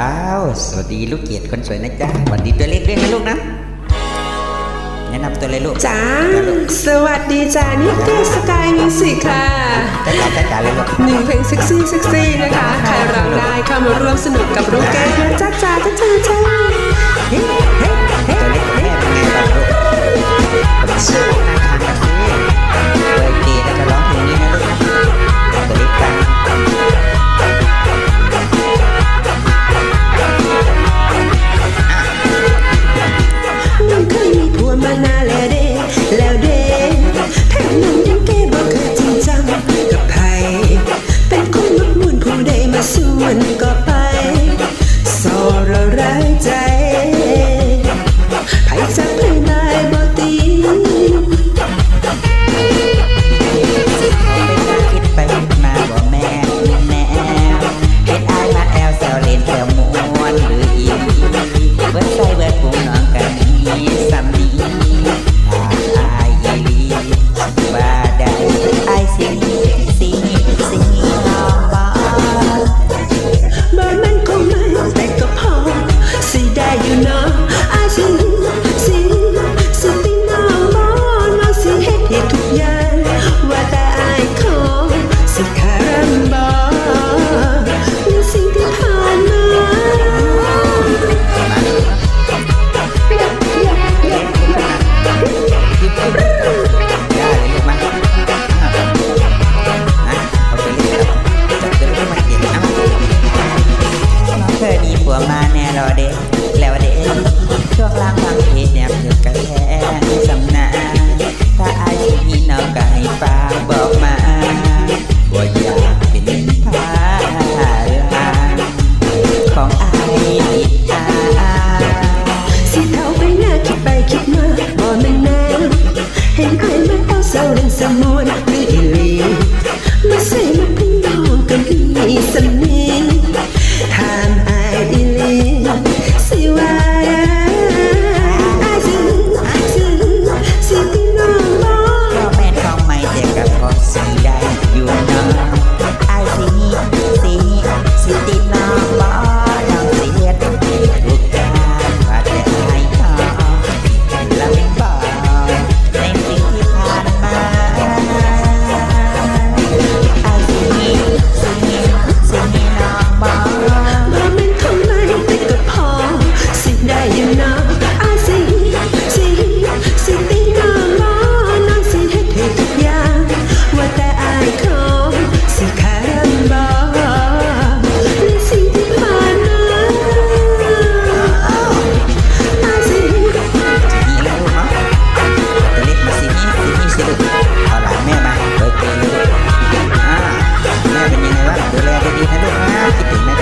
้าว สวัสดีลูกเกียรติคนสวยนะจ๊ะสวัสดีตัวเล็กด้วยนะลูกนะแนะนำตัวเลยลูกจ้าสวัสดีจ้านี่เกสกายมิวสิกค่ะจ้าจ้าจ้าเลยลูกหนึ่งเพลงเซ็กซี่เซ็กซี่นะคะใครร้องได้เข้ามาร่วมสนุกกับลูกแก้วจ้าจ้าจ้าจ้าเฮ้เฮ้เฮ้ตัวเล็กเป็นไงบ้างลูก แล้วเด็กช่วงล่างบางทีเนี่ยเยู่กระแทกสำนักถ้าไอายุนี้น้องก็ให้ฟ้าบอกมาว่าอยากเป็นพาลาของอริตาสิเท่าไปหน้าคิดไปคิดมาบ่แม่นแนวเห็นใครมาเอาเศร้าเรื่องสมุนไหรืออี Pero la reina no